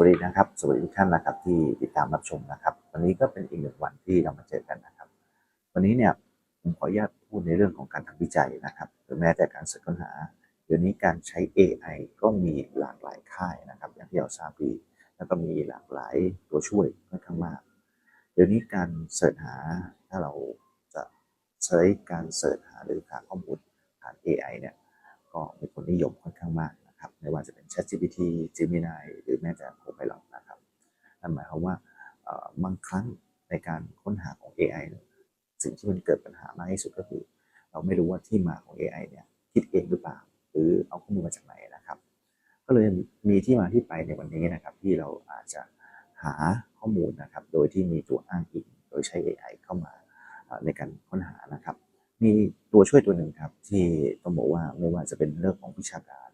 สวัสดีนะครับ สวัสดีทุกท่านนะครับที่ติดตามรับชมนะครับ วันนี้ก็เป็นอีกหนึ่งวันที่เรามาเจอกันนะครับ วันนี้เนี่ยผมขออนุญาตพูดในเรื่องของการทำวิจัยนะครับหรือแม้แต่การเสิร์ชค้นหา เดี๋ยวนี้การใช้ AI ก็มีหลากหลายค่ายนะครับ อย่างที่เราทราบดีแล้วก็มีหลากหลายตัวช่วยค่อนข้างมาก เดี๋ยวนี้การเสิร์ชหาถ้าเราจะใช้การเสิร์ชหาหรือหาข้อมูลผ่าน AI เนี่ยก็มีคนนิยมค่อนข้างมาก นะครับไม่ว่าจะเป็น ChatGPT Gemini หรือแม้แต่ Copilot นะครับนั่นหมายความว่าบางครั้งในการค้นหาของ AI สิ่งที่มันเกิดปัญหามากที่สุดก็คือ เราไม่รู้ว่าที่มาของ AI เนี่ยคิดเองหรือเปล่า หรือเอาข้อมูลมาจากไหนนะครับ ก็เลยมีที่มาที่ไปในวันนี้นะครับ ที่เราอาจจะหาข้อมูลนะครับ โดยที่มีตัวอ้างอิงโดยใช้ AI เข้ามาในการค้นหานะครับ มีตัวช่วยตัวหนึ่งครับที่ต้องบอกว่าไม่ว่าจะเป็นเรื่องของวิชาการ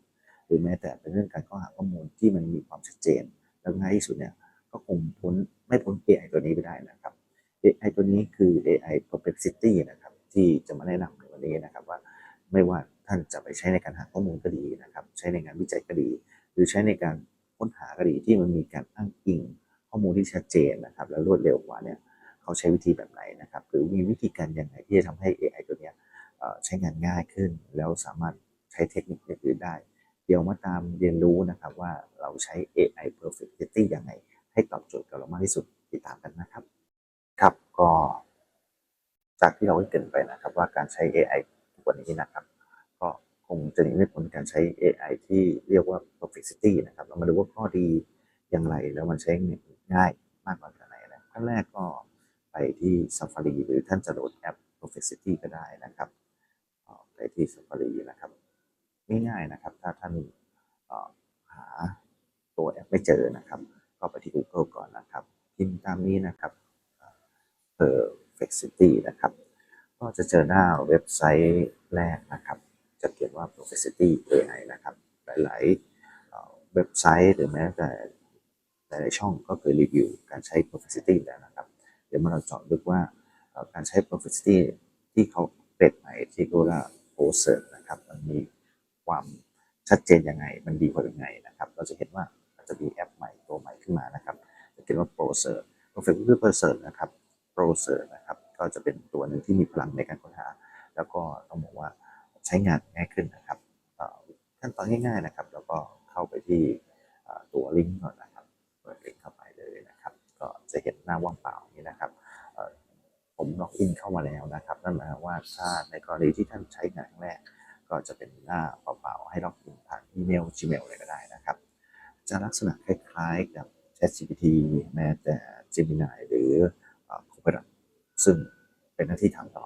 หรือแม้แต่เป็นเรื่องการเข้าหาข้อมูลที่มันมีความชัดเจน และง่ายที่สุดเนี่ยก็คงพ้นไม่พ้น AI ตัวนี้ไปได้นะครับ AI ตัวนี้คือ AI Perplexity นะครับที่จะมาแนะนำในวันนี้นะครับว่าไม่ว่าท่านจะไปใช้ในการหาข้อมูลก็ดีนะครับ ใช้ในงานวิจัยก็ดี หรือใช้ในการค้นหาก็ดีที่มันมีการอ้างอิงข้อมูลที่ชัดเจนนะครับ และรวดเร็วกว่าเนี่ยเขาใช้วิธีแบบไหนนะครับ หรือมีวิธีการยังไงที่จะทำให้ AI ตัวเนี้ยใช้งานง่ายขึ้น แล้วสามารถใช้เทคนิคอื่นๆได้ เดี๋ยวมาตามเรียนรู้นะครับว่าเราใช้ AI Perfectity ยังไง ให้ตอบโจทย์กับเรามากที่สุดติดตามกันนะครับ ครับก็ จากที่เราได้เกินไปนะครับ ว่าการใช้ AI ทุกวันนี้นะครับ ก็คงจะหนีไม่พ้นการใช้ AI ที่เรียกว่า Perfecity นะครับ เรามาดูว่าข้อดีอย่างไรแล้วมันใช้ง่ายมากน้อยแค่ไหนนะขั้นแรกก็ไปที่ Safari หรือท่านจะโหลดแอป Perfecity ก็ได้นะครับไปที่ Safari นะครับ ง่ายๆนะครับ ถ้าท่านหาตัวแอปไม่เจอนะครับ ก็ไปที่ Google ก่อนนะครับพิมพ์ตามนี้นะครับเออ Perfecity นะครับ ก็จะเจอหน้าเว็บไซต์แรกนะครับ จะเขียนว่า Perfecity AI นะครับ หลายๆเอ่อเว็บไซต์หรือแม้แต่หลายๆช่องก็เคยรีวิวการใช้ Perfecity แล้วนะครับ เดี๋ยวมาเราเจาะลึกว่าการใช้ Perfecity ที่เขาเปลี่ยนใหม่ที่เรียกว่า Pro Search นะครับมันมี ความชัดเจนยังไง มันดีกว่ายังไงนะครับ เราจะเห็นว่ามันจะมีแอปใหม่ตัวใหม่ขึ้นมานะครับจะเขียนว่า Pro Search Perfectly Pro Search นะครับ Pro Search นะครับก็จะเป็นตัวหนึ่งที่มีพลังในการค้นหา แล้วก็ต้องบอกว่าใช้งานง่ายขึ้นนะครับขั้นตอนง่ายๆนะครับ แล้วก็เข้าไปที่ตัวลิงก์ก่อนนะครับเปิดลิงก์เข้าไปเลยนะครับ ก็จะเห็นหน้าว่างเปล่านี้นะครับผมล็อกอินเข้ามาแล้วนะครับ นั่นหมายความว่าถ้าในกรณีที่ท่านใช้งานแรก ก็จะเป็นหน้าเปล่าๆให้ล็อกอินผ่านอีเมล Gmail เลยก็ได้นะครับ จะลักษณะคล้ายๆกับ ChatGPT แม้แต่ Gemini หรือ Copilot ซึ่งเป็นหน้าที่ทำต่อ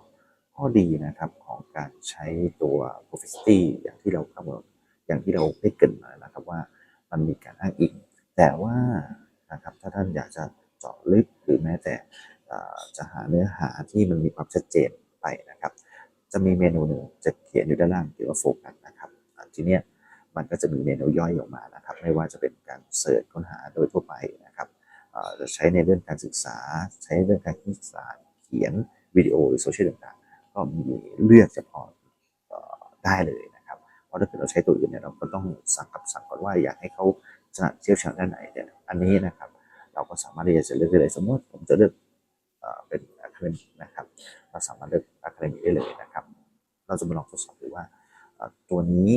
ข้อดีนะครับของการใช้ตัว Perfecity อย่างที่เรากำหนดอย่างที่เราได้เกินมานะครับว่ามันมีการอ้างอิง แต่ว่านะครับถ้าท่านอยากจะเจาะลึกหรือแม้แต่จะหาเนื้อหาที่มันมีความชัดเจน จะมีเมนูหนึ่งจะเขียนอยู่ด้านล่างเกี่ยวกับโฟกัสนะครับทีเนี้ยมันก็จะมีเมนูย่อยออกมานะครับ ไม่ว่าจะเป็นการเสิร์ชค้นหาโดยทั่วไปนะครับจะใช้ในเรื่องการศึกษา ใช้ในเรื่องการศึกษาเขียนวิดีโอหรือโซเชียลต่างๆ ก็มีเลือกเฉพาะเอ่อได้เลยนะครับ เพราะถ้าเกิดเราใช้ตัวอื่นเนี่ยเราก็ต้องสั่งกับสั่งก่อนว่าอยากให้เขาถนัดเชี่ยวชาญด้านไหนเนี่ยอันนี้นะครับ เราก็สามารถที่จะเลือกได้เลยสมมติผมจะเลือกเป็น อะคาเดมินะครับ เราสามารถเลือกอะคาเดมิได้เลยนะครับ เราจะมาลองทดสอบดูว่าตัวนี้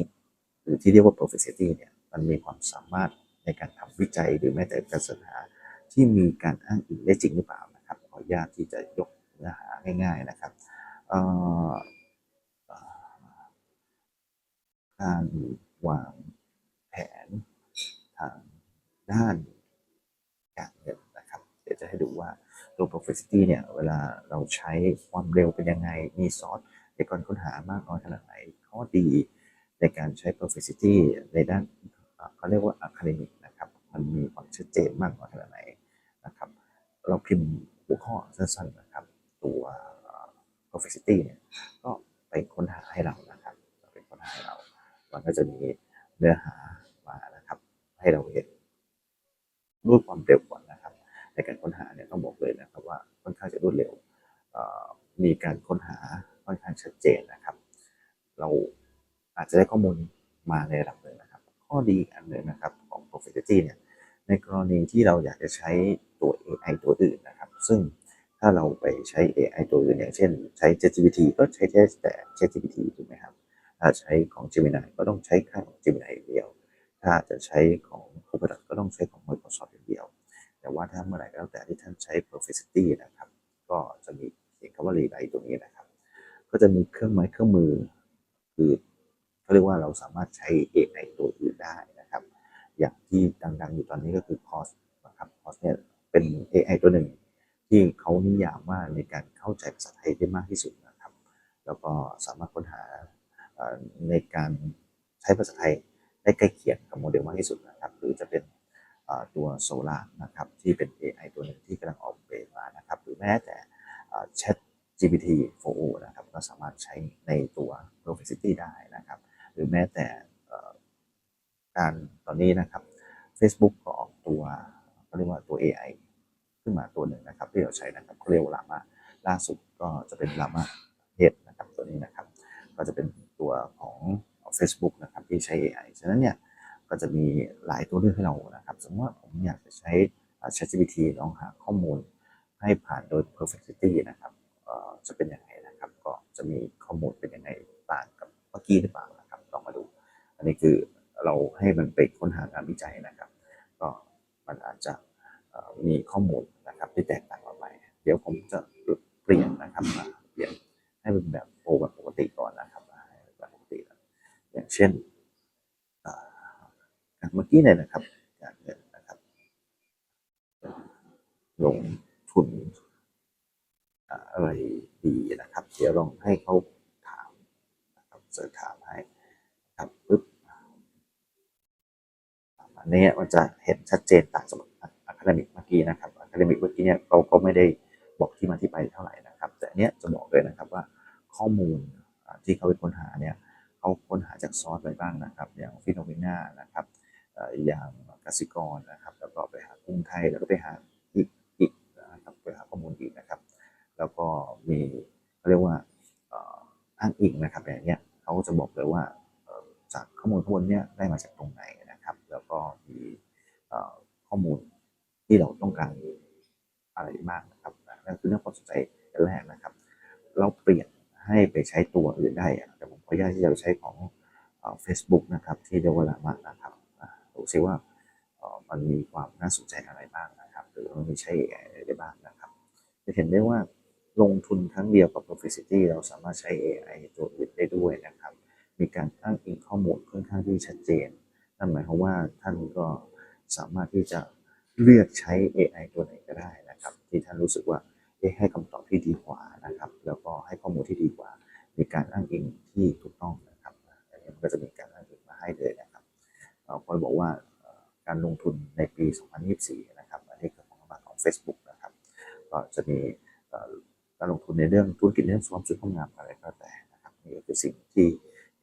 หรือที่เรียกว่า Perfecity เนี่ยมันมีความสามารถในการทำวิจัยหรือแม้แต่การศึกษาที่มีการอ้างอิงได้จริงหรือเปล่านะครับขออนุญาตที่จะยกเนื้อหาง่าย ๆนะครับการวางแผนทางด้านการเงินนะครับ เดี๋ยวจะให้ดูว่า ตัว Perfecity เนี่ยเวลาเราใช้ความเร็วเป็นยังไง มีซอสในการค้นหามากน้อยขนาดไหน ข้อดีในการใช้ Perfecity ในด้านเอ่อเขาเรียกว่า Academic นะครับ มันมีความชัดเจนมากน้อยขนาดไหนนะครับ เราพิมพ์หัวข้อสั้นๆนะครับ ตัว Perfecity เนี่ยก็ไปค้นหาให้เรานะครับไปค้นหาให้เรา มันก็จะมีเนื้อหามานะครับ ให้เราเห็นด้วยความเร็วก่อนนะครับ ในการค้นหาเนี่ยต้องบอกเลยนะครับว่าค่อนข้างจะรวดเร็วมีการค้นหาค่อนข้างชัดเจนนะครับ เราอาจจะได้ข้อมูลมาในระดับหนึ่งนะครับ ข้อดีอันหนึ่งนะครับของ Perfectity เนี่ยในกรณีที่เราอยากจะใช้ตัว AI ตัวอื่นนะครับ ซึ่งถ้าเราไปใช้ AI ตัวอื่นอย่างเช่น ใช้ ChatGPT ก็ใช้แต่ ChatGPT ถูกไหมครับถ้าใช้ของ Gemini ก็ต้องใช้แค่ของ Gemini อย่างเดียว ถ้าจะใช้ของ Copilot ก็ต้องใช้ของ Microsoft อย่างเดียว แต่ว่าถ้าเมื่อไหร่ก็แล้วแต่ที่ท่านใช้ Perplexity นะครับ ก็จะมีเขียนคำว่า Rewrite ตรงนี้นะครับ ก็จะมีเครื่องไม้เครื่องมือ คือเขาเรียกว่าเราสามารถใช้ AI ตัวอื่นได้นะครับ อย่างที่ดังๆอยู่ตอนนี้ก็คือ Cos นะครับ Cos เนี่ยเป็น AI ตัวหนึ่ง ที่เขานิยามว่าในการเข้าใจภาษาไทยได้มากที่สุดนะครับ แล้วก็สามารถค้นหาในการใช้ภาษาไทย City ได้นะครับ หรือแม้แต่การตอนนี้นะครับ Facebook ก็ออกตัวเขาเรียกว่าตัว AI ขึ้นมาตัวหนึ่งนะครับ ที่เราใช้นะครับเขาเรียกว่าลามาล่าสุดก็จะเป็นลามาเฮดนะครับตัวนี้นะครับ ก็จะเป็นตัวของ Facebook นะครับที่ใช้ AI ฉะนั้นเนี่ยก็จะมีหลายตัวเลือกให้เรานะครับ สมมติว่าผมอยากจะใช้ ChatGPT ลองหาข้อมูลให้ผ่านโดย Perplexity นะครับ จะเป็นยังไงนะครับ ก็จะมีข้อมูลเป็นยังไงต่างกับเมื่อกี้หรือเปล่านะครับลองมาดู อันนี้คือเราให้มันไปค้นหางานวิจัยนะครับ ก็มันอาจจะมีข้อมูลนะครับที่แตกต่างออกไป เดี๋ยวผมจะเปลี่ยนนะครับเปลี่ยนให้เป็นแบบโปรแบบปกติก่อนนะครับแบบปกติอย่างเช่นเอ่ออย่างเมื่อกี้เนี่ยนะครับการเงินนะครับลงทุน อะไรดีนะครับ เดี๋ยวลองให้เขาถามนะครับเสิร์ชถามให้ครับปึ๊บอันนี้มันจะเห็นชัดเจนต่างจากอะคาเดมิกเมื่อกี้นะครับอะคาเดมิกเมื่อกี้เนี่ยเราก็ไม่ได้บอกที่มาที่ไปเท่าไหร่นะครับ แต่เนี้ยจะบอกเลยนะครับว่าข้อมูลที่เขาไปค้นหาเนี่ยเขาค้นหาจากซอสอะไรบ้างนะครับ อย่างฟิโนเมนานะครับเอ่ออย่างกสิกรนะครับ แล้วก็ไปหากรุงไทยแล้วก็ไปหาอีกอีกนะครับไปหาข้อมูลอีกนะครับ แล้วก็มีเขาเรียกว่าเอ่ออ้างอิง นะครับอย่างเนี้ยเขาก็จะบอกเลยว่าจากข้อมูลข้อมูลเนี้ได้มาจากตรงไหนนะครับ แล้วก็มีข้อมูลที่เราต้องการอะไรบ้างนะครับนั่นคือเรื่องความสนใจแรกนะครับ เราเปลี่ยนให้ไปใช้ตัวอื่นได้แต่ผมขออนุญาตที่จะใช้ของเฟซบุ๊กนะครับ ที่เรียกว่าลามะนะครับดูซิว่ามันมีความน่าสนใจอะไรบ้างนะครับ หรือมันมีใช้อะไรได้บ้างนะครับ จะเห็นได้ว่า ลงทุนครั้งเดียวกับ Perplexity เราสามารถใช้ AI ตัวอื่นได้ด้วยนะครับ มีการอ้างอิงข้อมูลค่อนข้างที่ชัดเจน นั่นหมายความว่าท่านก็สามารถที่จะเลือกใช้ AI ตัวไหนก็ได้นะครับ ที่ท่านรู้สึกว่าให้คำตอบที่ดีกว่านะครับ แล้วก็ให้ข้อมูลที่ดีกว่า มีการอ้างอิงที่ถูกต้องนะครับอันนี้มันก็จะมีการอ้างอิงมาให้เลยนะครับเราก็บอกว่าการลงทุนในปี 2024 นะครับ อันนี้คือของรัฐบาลของ Facebook นะครับ ก็จะมี การลงทุนในเรื่องธุรกิจเรื่องความสวยความงามอะไรก็แต่นะครับนี่ก็คือสิ่งที่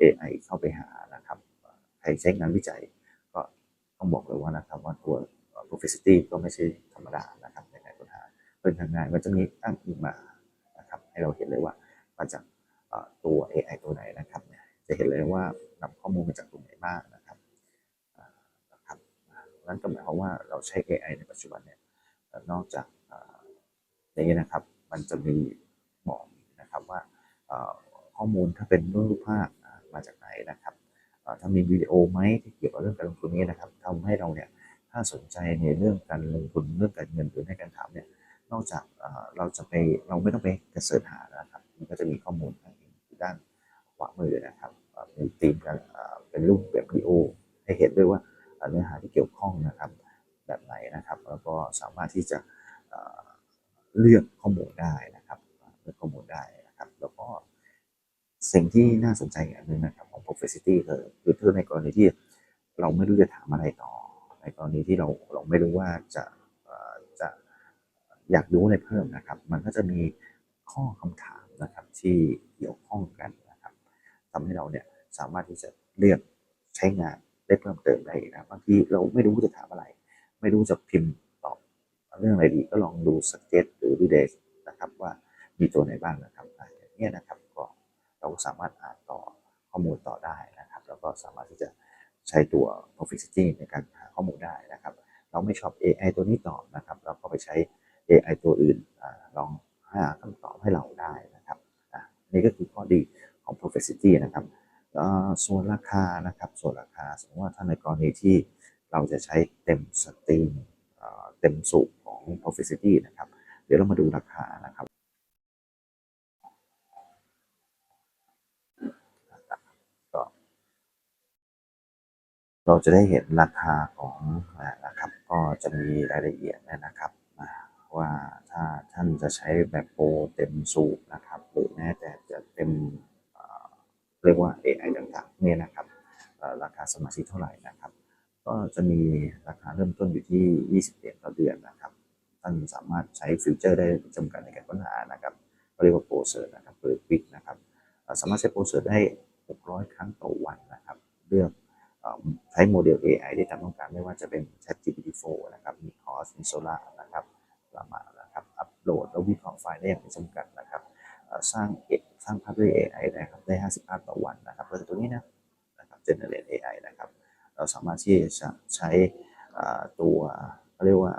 AI เข้าไปหานะครับใครใช้งานวิจัย ก็ต้องบอกเลยว่านะครับว่าตัวเอ่อ Perplexity ก็ไม่ใช่ธรรมดานะครับในการค้นหาเป็นทางงายมันจะมีอ้างอิงมานะครับให้เราเห็นเลยว่ามาจากตัว AI ตัวไหนนะครับเนี่ยจะเห็นเลยว่านำข้อมูลมาจากตรงไหนบ้างนะครับนะครับนั่นก็หมายความว่าเราใช้ AI ในปัจจุบันเนี่ยนอกจากอย่างนี้นะครับ มันจะมีบอกนะครับว่าข้อมูลถ้าเป็นรูปภาพมาจากไหนนะครับถ้ามีวิดีโอไหมที่เกี่ยวกับเรื่องการลงทุนนี้นะครับทำให้เราเนี่ยถ้าสนใจในเรื่องการลงทุนเรื่องการเงินหรือในการถามเนี่ยนอกจากเราจะไปเราไม่ต้องไปกระเสิร์ชหานะครับมันก็จะมีข้อมูลทางด้านขวามือนะครับเอ่อมีธีมการเป็นรูปแบบวิดีโอให้เห็นด้วยว่าเนื้อหาที่เกี่ยวข้องนะครับแบบไหนนะครับ แล้วก็สามารถที่จะ เลือกข้อมูลได้นะครับเลือกข้อมูลได้นะครับ แล้วก็สิ่งที่น่าสนใจอีกอันหนึงนะครับของ Perplexity คือคือถ้าในกรณีที่เราไม่รู้จะถามอะไรต่อ ในกรณีที่เราเราไม่รู้ว่าจะจะอยากรู้อะไรเพิ่มนะครับ มันก็จะมีข้อคำถามนะครับที่เกี่ยวข้องกันนะครับทำให้เราเนี่ยสามารถที่จะเลือกใช้งานได้เพิ่มเติมได้นะบางทีเราไม่รู้จะถามอะไร ไม่รู้จะพิมพ์ เรื่องอะไรดีก็ลองดู suggest หรือ read นะครับว่ามีตัวไหนบ้างนะครับอย่างเงี้ยนะครับก็เราก็สามารถอ่านต่อข้อมูลต่อได้นะครับแล้วก็สามารถที่จะใช้ตัว Perplexity ในการหาข้อมูลได้นะครับ เราไม่ชอบ AI ตัวนี้ตอบนะครับ เราก็ไปใช้ AI ตัวอื่นอลองหาคำตอบให้เราได้นะครับนี่ก็คือข้อดีของ Perplexity นะครับส่วนราคานะครับส่วนราคาสมมติว่าถ้าในกรณีที่เราจะใช้เต็มสตรีมเอ่อเต็มสูบ ของ Perplexity นะครับ เดี๋ยวเรามาดูราคานะครับเราจะได้เห็นราคาของนะครับ ก็จะมีรายละเอียดนะครับว่าถ้าท่านจะใช้แบบโปรเต็มสูบนะครับ หรือแม้แต่จะเต็มเรียกว่า AI ต่างๆเนี่ยนะครับราคาสมาชิกเท่าไหร่นะครับ ก็จะมีราคาเริ่มต้นอยู่ที่ 20เหรียญต่อเดือนนะครับ ท่านสามารถใช้ฟิวเจอร์ได้จำกัดในการค้นหานะครับเรียกว่าโปรเซิร์ชนะครับหรือควิกนะครับสามารถใช้โปรเซิร์ชได้ 600 ครั้งต่อวันนะครับ เลือกเอ่อใช้โมเดล AI ได้ตามต้องการไม่ว่าจะเป็น ChatGPT-4 นะครับมี Cos มี Solar นะครับสามานะครับอัปโหลดแล้ววิเคราะห์ไฟล์ได้อย่างไม่จำกัดนะครับสร้างเอกสร้างภาพด้วย AI นะครับได้ 50 ภาพต่อวันนะครับก็คือตัวนี้นะนะครับ Generate AI นะครับ เราสามารถที่จะใช้ตัวเรียกว่า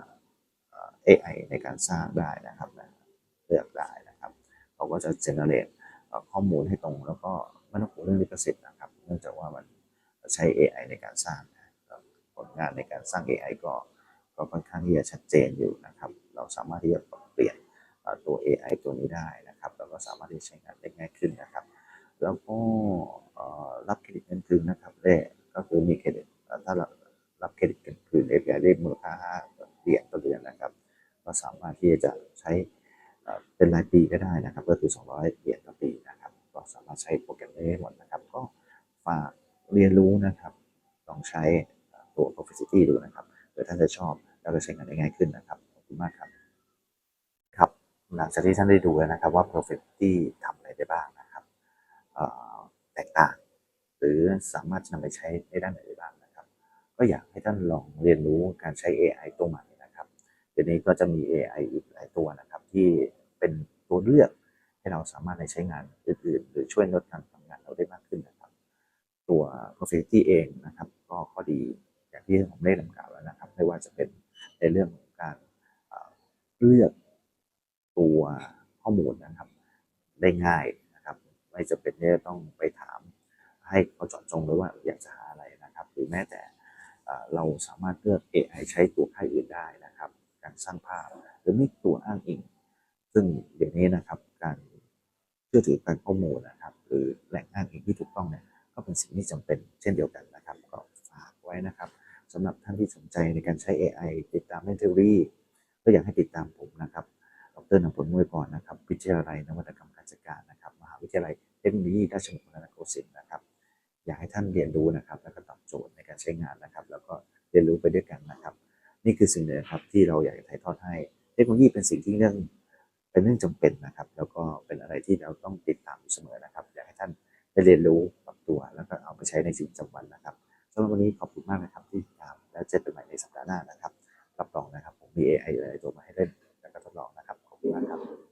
AI ในการสร้างได้นะครับนะเลือกได้นะครับเขาก็จะ generate เอ่อข้อมูลให้ตรงแล้วก็ไม่ต้องกลัวเรื่องลิขสิทธิ์นะครับ เนื่องจากว่ามันใช้ AI ในการสร้างผลงานในการสร้าง AI ก็ก็ค่อนข้างที่จะชัดเจนอยู่นะครับ เราสามารถที่จะปรับเปลี่ยนตัว AI ตัวนี้ได้นะครับแล้วก็สามารถที่จะใช้งานได้ง่ายขึ้นนะครับ แล้วก็รับเครดิตเงินคืนนะครับเลขก็คือมีเครดิตถ้าเรารับเครดิตเงินคืน API เลขมูลค่า5เหรียญต่อเดือนนะครับ ก็สามารถที่จะใช้เป็นรายปีก็ได้นะครับ ก็คือ 200 เหรียญต่อปีนะครับ ก็สามารถใช้โปรแกรมได้หมดนะครับ ก็ฝากเรียนรู้นะครับ ลองใช้ตัว Profacity ดูนะครับเผื่อท่านจะชอบแล้วก็ใช้งานได้ง่ายขึ้นนะครับ ขอบคุณมากครับ ครับ หลังจากที่ท่านได้ดูแล้วนะครับว่า Perfecty ทำอะไรได้บ้างนะครับแตกต่าง หรือสามารถนำไปใช้ในด้านไหนได้บ้างนะครับ ก็อยากให้ท่านลองเรียนรู้การใช้ AI ตัวใหม่น เดี๋ยวนี้ก็จะมี AI อีกหลายตัวนะครับ ที่เป็นตัวเลือกให้เราสามารถในใช้งานอื่นๆ หรือช่วยลดการทำงานเราได้มากขึ้นนะครับ ตัว Perfecty เองนะครับ ก็ข้อดีอย่างที่ผมได้นำกล่าวแล้วนะครับ ไม่ว่าจะเป็นในเรื่องของการเลือกตัวข้อมูลนะครับ ได้ง่ายนะครับ ไม่จำเป็นที่จะต้องไปถามให้เขาเจาะจงเลยว่าอยากจะหาอะไรนะครับ หรือแม้แต่เอ่อเราสามารถเลือก AI ใช้ตัวค่ายอื่นได้นะครับ การสร้างภาพ หรือมีตัวอ้างอิง ซึ่งเดี๋ยวนี้นะครับการเชื่อถือการข้อมูลนะครับหรือแหล่งอ้างอิงที่ถูกต้องเนี่ยก็เป็นสิ่งที่จำเป็นเช่นเดียวกันนะครับ ก็ฝากไว้นะครับสำหรับท่านที่สนใจในการใช้ AI ติดตามเรื่องเทอรี่ก็อยากให้ติดตามผมนะครับดรนำผลมวยก่อนนะครับ วิทยาลัยนวัตกรรมการจัดการนะครับ มหาวิทยาลัยเทคโนโลยีราชมงคลนครศิลป์นะครับ อยากให้ท่านเรียนรู้นะครับ แล้วก็ตอบโจทย์ในการใช้งานนะครับ แล้วก็เรียนรู้ไปด้วยกันนะครับ นี่คือสิ่งหนึ่งครับที่เราอยากจะถ่ายทอดให้ เทคโนโลยีเป็นสิ่งที่เรื่องเป็นเรื่องจำเป็นนะครับ แล้วก็เป็นอะไรที่เราต้องติดตามอยู่เสมอนะครับ อยากให้ท่านได้เรียนรู้ปรับตัว แล้วก็เอาไปใช้ในสิ่งระจำวันนะครับสำหรับวันนี้ขอบคุณมากนะครับที่ติดตามแล้วเจอกันใหม่ในสัปดาห์หน้านะครับรับรองนะครับผมมี AI อะไรตัวมาให้เล่นแล้วก็ทดลองนะครับขอบคุณมากครับ